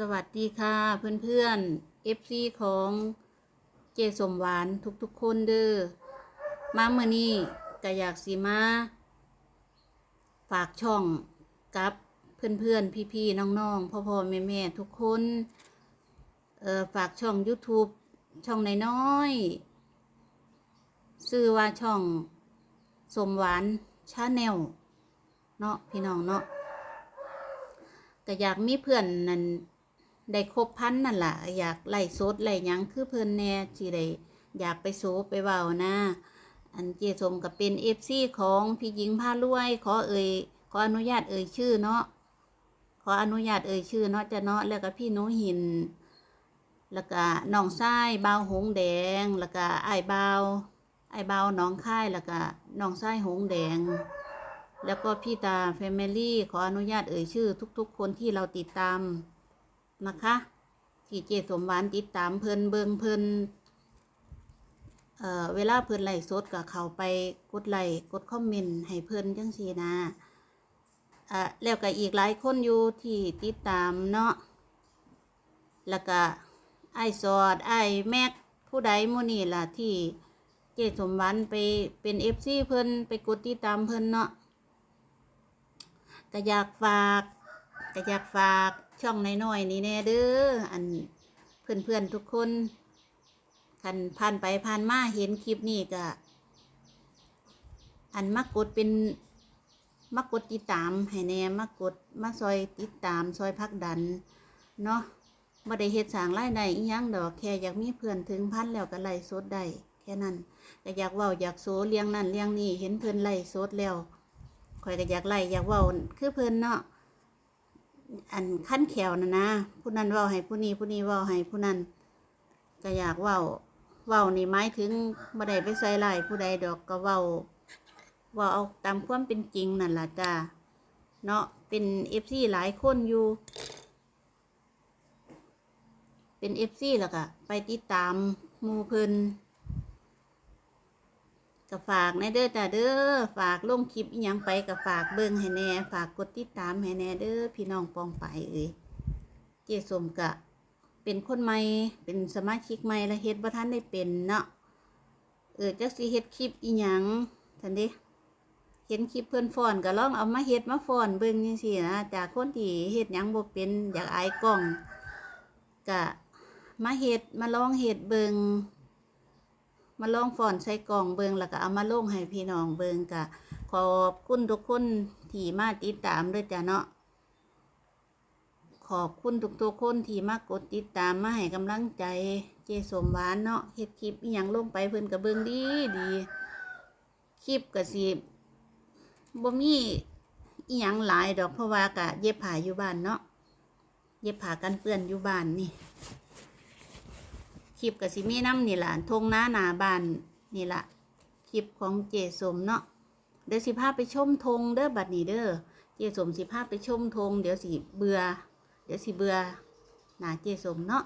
สวัสดีค่ะเพื่อนๆ FC ของเจสมหวานทุกๆคนเด้อมาเมื่อนี้ก็อยากสีมา ฝากช่องกับเพื่อนๆ พี่ๆ น้องๆ พ่อๆ แม่ๆ ทุกคนเออฝากช่อง YouTube ช่องน้อยๆชื่อว่าช่องสมหวานชาแนลเนาะพี่น้องเนาะก็อยากมีเพื่อนนั่น ได้ครบพันนั่นล่ะ อยากไล่สดไล่ยังคือเพื่นแน่ที่ได้อยากไปโซไปเว้านะ อันเจสมกับเป็นเอฟซีของพี่หญิงพารวย ขอเอ่ยขออนุญาตเอ่ยชื่อเนาะขออนุญาตเอ่ยชื่อเนาะจะเนาะแล้วก็พี่หนูหิน แล้วก็น้องทรายเบาหงแดง แล้วก็ไอ้เบาไอ้เบาน้องค่ายแล้วก็น้องทรายหงแดง แล้วก็พี่ตาแฟมิลี่ขออนุญาตเอ่ยชื่อ ทุก ๆ คนที่เราติดตาม นะคะที่เจสมหวานติดตามเพิ่นเบิงเพิ่นเอ่อเวลาเพิ่นไลฟ์สดก็เข้าไปกดไลค์กดคอมเมนต์ให้เพิ่นจังซี่นะอะแล้วก็อีกหลายคนอยู่ที่ติดตามเนาะแล้วก็ไอสอดไอแม็กผู้ใดมูนี่ล่ะที่เจสมวานไปเป็น FC เพิ่นไปกดติดตามเพิ่นเนาะก็อยากฝาก ก็อยากฝากช่องน้อยๆนี่แน่เด้ออันเพื่อนๆทุกคนคันผ่านไปผ่านมาเห็นคลิปนี้ก็อันมากดเป็นมากดติดตามให้แน่มากดมาซอยติดตามซอยพักดันเนาะบ่ได้เฮ็ดสางรายได้อีหยังดอกแค่อยากมีเพื่อนถึงพันแล้วก็ไล่สดได้แค่นั้นก็อยากเว้าอยากโซเลี้ยงนั่นเลี้ยงนี่เห็นเพื่อนไล่สดแล้วข่อยก็อยากไล่อยากเว้าคือเพิ่นเนาะ อันขั้นแขวนะนะผู้นั้นเว้าให้ผู้นี้ผู้นี้เว้าให้ผู้นั้นก็อยากเว้าเว้านี่หมายถึงบ่ได้ไปใส่ร้ายผู้ใดดอกก็เว้าเว้าเอาตามความเป็นจริงนั่นล่ะจ้าเนาะเป็น FC หลายคนอยู่ เป็น FC แล้วก็ไปติดตามมูเพิ่น ก็ฝากในเด้อจ้าเด้อฝากลงคลิปอิหยังไปก็ฝากเบิ่งให้แน่ฝากกดติดตามให้แน่เด้อพี่น้องปองไปเอ้ยเจสมกะ เป็นคนใหม่เป็นสมาชิกใหม่และเฮ็ดบ่ทันได้เป็นเนาะเออจักสิเฮ็ดคลิปอีหยังทันเด้เห็นคลิปเพิ่อนฟอนก็ลองเอามาเฮ็ดมาฟอนเบิ่งจังซี่นะจากคนที่เฮ็ดหยังบ่เป็นอยากอายกล้องก็มาเฮ็ดมาลองเฮ็ดเบิ่ง มาลองฟอนใส่กล่องเบิงแล้วก็เอามาลงให้พี่น้องเบิงกะขอบคุณทุกคนที่มาติดตามด้วยจ้ะเนาะขอบคุณทุกๆคนที่มากดติดตามมาให้กำลังใจเจสมหวานเนาะเฮ็ดคลิปอหยังลงไปเพิ่นก็เบิงดีดีคลิปก็สิบ่มีอีหยังหลายดอกเพราะว่ากะเย็บผ้าอยู่บ้านเนาะเย็บผ้ากันเปื้อนอยู่บ้านนี่ ลิปกับสิมีน้ำนี่ล่ะทงหน้าหนาบานนี่ล่ะคลิปของเจสมเนาะเดี๋ยวสิพาพไปชมธงเด้อบัดนี้เด้อเจสมสิพาพไปชมธงเดี๋ยวสิเบื่อเดี๋ยวสิเบื่อหนาเจสมเนาะ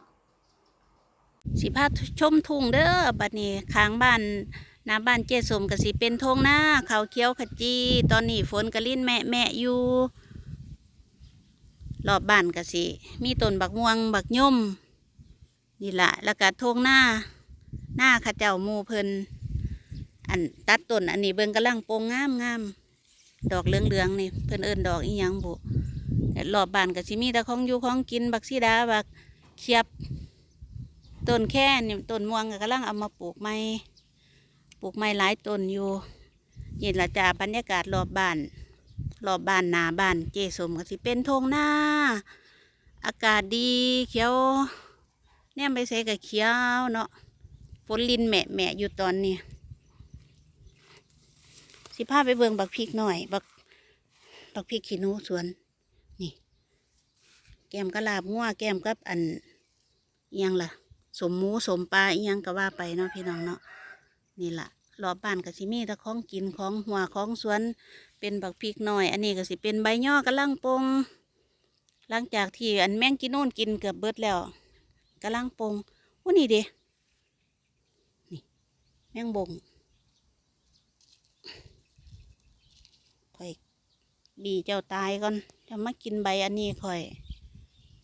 สิพาชมทุ่งเด้อบัดนี้ข้างบ้านหน้าบ้านเจสมก็สิเป็นธงหน้าเขาเขียวขจี ตอนนี้ฝนกระลิ่นแม่แม่อยู่รอบบ้านก็สิ มีต้นบักม่วงบักย่ม นี่ละแล้วก็ทงหน้าหน้าข้าเจ้ามูเพิ่นอันตัดต้นอันนี้เบิ่งกำลังโปงงามงามดอกเหลืองเหลืองนี่เพิ่นเอิ้นดอกอีหยังบุรอบบานก็สิมีแต่ของอยู่ของกินบักซีดาบักเขียบต้นแค่นี่ต้นม่วงก็กำลังเอามาปลูกใหม่ปลูกใหม่หลายต้นอยู่นี่ละจ้าบรรยากาศรอบบ้าน รอบบ้านหนาบ้านเจสมก็สิเป็นทงหน้า อากาศดีเขียว เนี่ยไปใส่กับเขียวเนาะฝนลินแหมะแหมะอยู่ตอนนี้สิพาไปเบิ่งบักพริกหน่อย บักบักพริกขี้หนูสวน นี่ แกมกะลาบงัวแกมกับอันยังล่ะ สมหมูสมปลายังก็ว่าไปเนาะพี่น้องเนาะนี่ล่ะรอบบ้านก็สิมีต่ของกินของหัวของสวน เป็นบักพริกหน่อย อันนี้ก็สิเป็นใบย่อกำลังปงหลังจากที่อันแมงกินโน่นกินเกือบเบิดแล้ว กำลังปงวันนี้เด้นี่แมงบงข่อยบีเจ้าตายก่อนจะมากินใบอันนี้ข่อย